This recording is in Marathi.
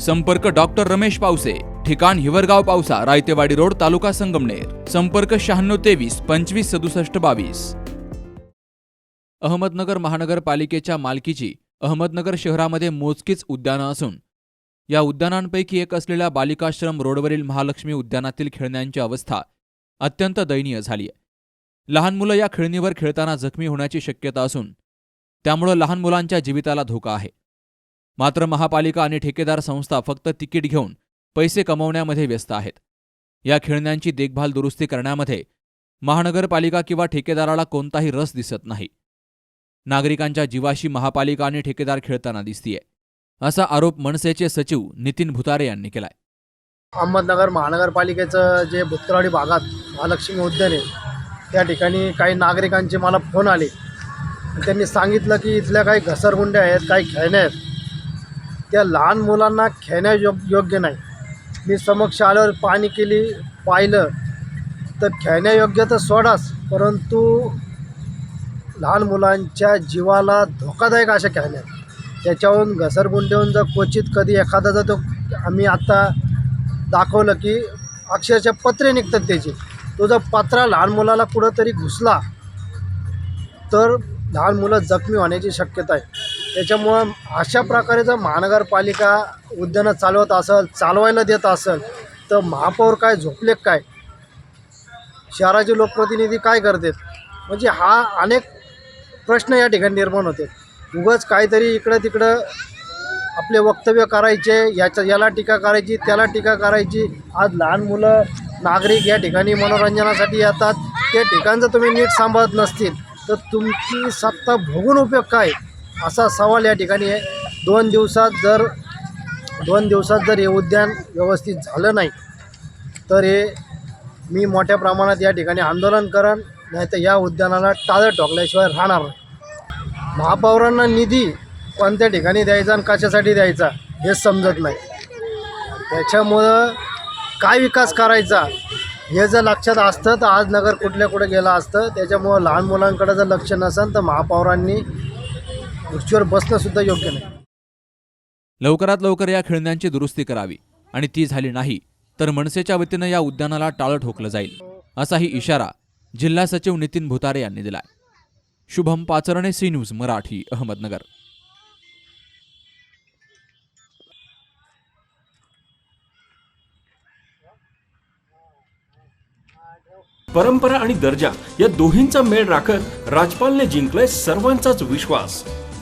संपर्क डॉक्टर रमेश पावसे ठिकाण हिवरगाव पावसा रायतेवाडी रोड तालुका संगमनेर. संपर्क शहाण्णव तेवीस पंचवीस सदुसष्ट बावीस. अहमदनगर महानगरपालिकेच्या मालकीची अहमदनगर शहरामध्ये मोजकीच उद्यानं असून या उद्यानांपैकी एक असलेल्या बालिकाश्रम रोडवरील महालक्ष्मी उद्यानातील खेळण्यांची अवस्था अत्यंत दयनीय झाली आहे लहान मुलं या खेळणीवर खेळताना जखमी होण्याची शक्यता असून त्यामुळं लहान मुलांच्या जीविताला धोका आहे. मात्र महापालिका आणि ठेकेदार संस्था फक्त तिकीट घेऊन पैसे कमवण्यामध्ये व्यस्त आहेत. या खेळण्यांची देखभाल दुरुस्ती करण्यामध्ये महानगरपालिका किंवा ठेकेदाराला कोणताही रस दिसत नाही. नागरिकांच्या जीवाशी महापालिका आणि ठेकेदार खेळताना दिसतीये असा आरोप मनसेचे सचिव नितीन भुतारे यांनी केलाय. अहमदनगर महानगरपालिकेचं जे भुतराडी भागात महालक्ष्मी उद्यान आहे त्या ठिकाणी काही नागरिकांचे मला फोन आले. त्यांनी सांगितलं की इथल्या काही घसरगुंड्या आहेत काही खेळण्या आहेत. त्या लहान मुलांना खेळण्या योग योग्य नाही. मी समक्ष आल्यावर पाणी केली पाहिलं. तर खेळण्यायोग्य तर सोडाच परंतु लहान मुलांच्या जीवाला धोकादायक अशा खेळण्या त्याच्याहून त्याच्यावरून जर क्वचित कधी एखादा जर तो आम्ही आत्ता दाखवलं की अक्षरशः पत्रे निघतात त्याची. तो जर पत्रा लहान मुलाला कुठंतरी घुसला तर लहान मुलं जखमी होण्याची शक्यता आहे. त्याच्यामुळं अशा प्रकारे जर महानगरपालिका उद्यानं चालवत असेल चालवायला देत असेल तर महापौर काय झोपले काय? शहराचे लोकप्रतिनिधी काय करतात? म्हणजे हा अनेक प्रश्न या ठिकाणी निर्माण होते. उगाच काहीतरी इकडं तिकडं आपले वक्तव्य करायचे याच्या याला टीका करायची त्याला टीका करायची. आज लहान मुलं नागरिक या ठिकाणी मनोरंजनासाठी येतात. त्या ठिकाण जर तुम्ही नीट सांभाळत नसतील तर तुमची सत्ता भोगून उपयोग काय? असा सवाल या ठिकाणी आहे. दोन दिवसात जर दोन दिवसात जर हे उद्यान व्यवस्थित झालं नाही तर हे मी मोठ्या प्रमाणात या ठिकाणी आंदोलन करण नाही तर या उद्यानाला टाळं ठोकल्याशिवाय राहणार नाही. महापौरांना निधी कोणत्या ठिकाणी द्यायचा आणि कशासाठी द्यायचा हे समजत नाही. त्याच्यामुळं काय विकास करायचा हे जर लक्षात असतं तर आज नगर कुठल्या कुठे गेलं असतं त्याच्यामुळं लहान मुलांकडे जर लक्ष नसेल तर महापौरांनी खुर्चीवर बसणंसुद्धा योग्य नाही. लवकरात लवकर या खेळण्यांची दुरुस्ती करावी आणि ती झाली नाही तर मनसेच्या वतीनं या उद्यानाला टाळं ठोकलं जाईल असाही इशारा जिल्हा सचिव नितीन भुतारे यांनी दिलाय. Shubham Pacharne C news Marathi Ahmednagar. परंपरा आणि दर्जा या दोन्हींचा मेळ राखत राजपालने जिंकलाय सर्वांचाच विश्वास.